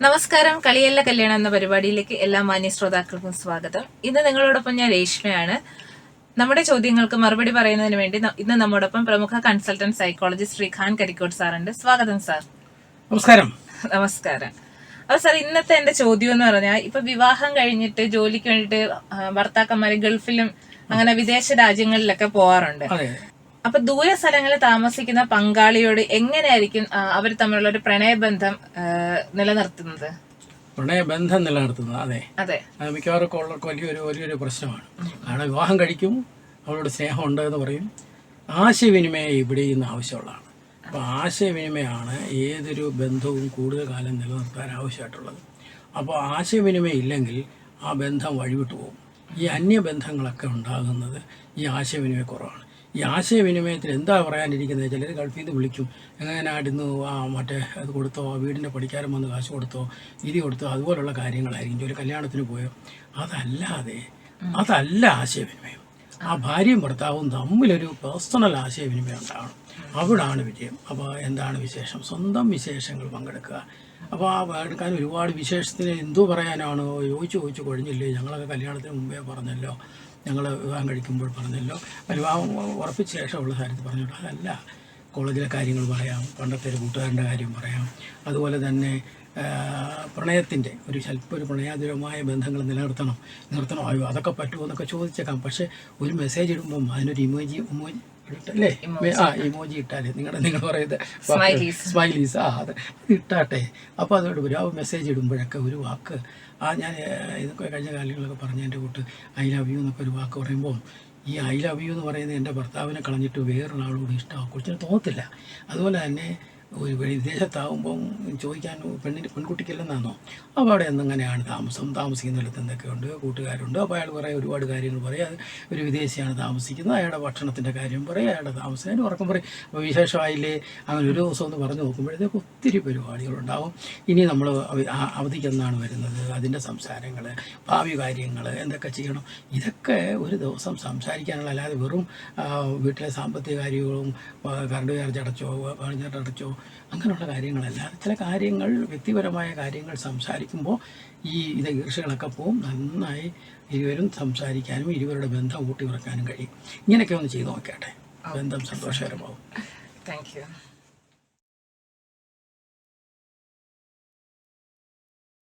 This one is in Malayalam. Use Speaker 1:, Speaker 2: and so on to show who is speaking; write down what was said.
Speaker 1: നമസ്കാരം. കളിയല്ല കല്യാണം എന്ന പരിപാടിയിലേക്ക് എല്ലാ മാന്യ ശ്രോതാക്കൾക്കും സ്വാഗതം. ഇന്ന് നിങ്ങളോടൊപ്പം ഞാൻ രേഷ്മയാണ്. നമ്മുടെ ചോദ്യങ്ങൾക്ക് മറുപടി പറയുന്നതിന് വേണ്ടി ഇന്ന് നമ്മോടൊപ്പം പ്രമുഖ കൺസൾട്ടന്റ് സൈക്കോളജിസ്റ്റ് ശ്രീഖാൻ കരിക്കോട് സാറുണ്ട്. സ്വാഗതം സാർ.
Speaker 2: നമസ്കാരം.
Speaker 1: നമസ്കാരം. അപ്പൊ സാർ ഇന്നത്തെ എന്റെ ചോദ്യം എന്ന് പറഞ്ഞാൽ ഇപ്പൊ വിവാഹം കഴിഞ്ഞിട്ട് ജോലിക്ക് വേണ്ടിട്ട് ഭർത്താക്കന്മാര് ഗൾഫിലും അങ്ങനെ വിദേശ രാജ്യങ്ങളിലൊക്കെ പോവാറുണ്ട്. അപ്പൊ ദൂര സ്ഥലങ്ങളിൽ താമസിക്കുന്ന പങ്കാളിയോട് എങ്ങനെയായിരിക്കും അവർ തമ്മിലുള്ള ഒരു പ്രണയബന്ധം നിലനിർത്തുന്നത്?
Speaker 2: പ്രണയബന്ധം നിലനിർത്തുന്നത് അതെ.
Speaker 1: അതെ.
Speaker 2: മിക്കവാറും ഉള്ളവർക്ക് വലിയൊരു വലിയൊരു പ്രശ്നമാണ്. കാരണം വിവാഹം കഴിക്കും അവളോട് സ്നേഹമുണ്ട് എന്ന് പറയും. ആശയവിനിമയം ഇവിടെ ഇന്ന് ആവശ്യമുള്ളതാണ്. അപ്പോൾ ആശയവിനിമയമാണ് ഏതൊരു ബന്ധവും കൂടുതൽ കാലം നിലനിർത്താൻ ആവശ്യമായിട്ടുള്ളത്. അപ്പോൾ ആശയവിനിമയം ഇല്ലെങ്കിൽ ആ ബന്ധം വഴിവിട്ടു പോകും. ഈ അന്യബന്ധങ്ങളൊക്കെ ഉണ്ടാകുന്നത് ഈ ആശയവിനിമയ കുറവാണ് ഈ ആശയവിനിമയത്തിൽ എന്താ പറയാനിരിക്കുന്നത്? ചിലർ ഗൾഫിൽ നിന്ന് വിളിക്കും. എങ്ങനെയായിരുന്നു ആ മറ്റേ അത് കൊടുത്തോ? വീടിന്റെ പണിക്കാരൻ വന്ന് കാശ് കൊടുത്തോ? ഇരി കൊടുത്തോ? അതുപോലുള്ള കാര്യങ്ങളായിരിക്കും. ഒരു കല്യാണത്തിന് പോയോ? അതല്ലാതെ അതല്ല ആശയവിനിമയം. ആ ഭാര്യയും ഭർത്താവും തമ്മിലൊരു പേഴ്സണൽ ആശയവിനിമയം ഉണ്ടാവണം. അവിടാണ് വിജയം. അപ്പോൾ എന്താണ് വിശേഷം? സ്വന്തം വിശേഷങ്ങൾ പങ്കെടുക്കുക. അപ്പോൾ ആ പങ്കെടുക്കാൻ ഒരുപാട് വിശേഷത്തിന് എന്തു പറയാനാണ്? ചോദിച്ചു ചോദിച്ചു കഴിഞ്ഞില്ലേ? ഞങ്ങളൊക്കെ കല്യാണത്തിന് മുമ്പേ പറഞ്ഞല്ലോ. ഞങ്ങൾ വിവാഹം കഴിക്കുമ്പോൾ പറഞ്ഞല്ലോ. വിവാഹം ഉറപ്പിച്ച ശേഷമുള്ള കാര്യത്തിൽ പറഞ്ഞല്ലോ അതല്ല കോളേജിലെ കാര്യങ്ങൾ പറയാം പണ്ടത്തെ ഒരു കൂട്ടുകാരന്റെ കാര്യം പറയാം. അതുപോലെ തന്നെ പ്രണയത്തിന്റെ ഒരു സ്വല്പം ഒരു പ്രണയാതുരമായ ബന്ധങ്ങൾ നിലനിർത്തണം നിർത്തണം അയ്യോ അതൊക്കെ പറ്റുമോ എന്നൊക്കെ ചോദിച്ചേക്കാം. പക്ഷേ ഒരു മെസ്സേജ് ഇടുമ്പം അതിനൊരു ഇമോജി ഇമോജി ഇട്ടല്ലേ ആ ഇമോജി ഇട്ടാലേ. നിങ്ങളുടെ നിങ്ങൾ പറയുന്നത്. സ്മൈലീസ് ആ അത് ഇട്ടാട്ടെ. അപ്പോൾ അതോട് ഒരു ആ മെസ്സേജ് ഇടുമ്പോഴൊക്കെ ഒരു വാക്ക്. ആ ഞാൻ ഇതൊക്കെ കഴിഞ്ഞ കാലങ്ങളൊക്കെ പറഞ്ഞ എന്റെ കൂട്ട് ഐ ലവ് യു എന്നൊക്കെ ഒരു വാക്ക് പറയുമ്പോൾ ഈ ഐ ലവ് യു എന്ന് പറയുന്നത് എന്റെ ഭർത്താവിനെ കളഞ്ഞിട്ട് വേറൊരാളോട് ഇഷ്ടമാവും കൊച്ചിന് തോന്നത്തില്ല. അതുപോലെ തന്നെ ഒരു വിദേശത്താവുമ്പം ചോദിക്കാൻ പെണ്ണിന് പെൺകുട്ടിക്കില്ലെന്നാണോ? അപ്പോൾ അവിടെ എന്തെങ്ങനെയാണ് താമസം? താമസിക്കുന്ന സ്ഥലത്ത് എന്തൊക്കെയുണ്ട്? കൂട്ടുകാരുണ്ട്. അപ്പോൾ അയാൾ പറയും ഒരുപാട് കാര്യങ്ങൾ പറയും. ഒരു വിദേശിയാണ് താമസിക്കുന്നത്. അയാളുടെ ഭക്ഷണത്തിന്റെ കാര്യം പറയും. അയാളുടെ താമസത്തിന് ഉറക്കം പറയും. അപ്പോൾ വിശേഷമായില്ലേ? അങ്ങനെ ഒരു ദിവസം ഒന്ന് പറഞ്ഞു നോക്കുമ്പോഴത്തേക്ക് ഒത്തിരി പരിപാടികളുണ്ടാവും. ഇനി നമ്മൾ അവധിക്കെന്നാണ് വരുന്നത്. അതിന്റെ സംസാരങ്ങൾ ഭാവി കാര്യങ്ങൾ എന്തൊക്കെ ചെയ്യണം? ഇതൊക്കെ ഒരു ദിവസം സംസാരിക്കാനുള്ള അല്ലാതെ വെറും വീട്ടിലെ സാമ്പത്തിക കാര്യങ്ങളും കറണ്ട് ചാർജ് അടച്ചോ പണിഞ്ഞാട്ട് അടച്ചോ അങ്ങനെയുള്ള കാര്യങ്ങളല്ല. ചില കാര്യങ്ങൾ വ്യക്തിപരമായ കാര്യങ്ങൾ സംസാരിക്കുമ്പോൾ ഈ ഇത് ഈർഷകളൊക്കെ പോവും. നന്നായി ഇരുവരും സംസാരിക്കാനും ഇരുവരുടെ ബന്ധം ഊട്ടി ഉറക്കാനും കഴിയും. ഇങ്ങനെയൊക്കെ ഒന്ന് ചെയ്ത് നോക്കട്ടെ ബന്ധം സന്തോഷകരമാവും.
Speaker 1: Thank you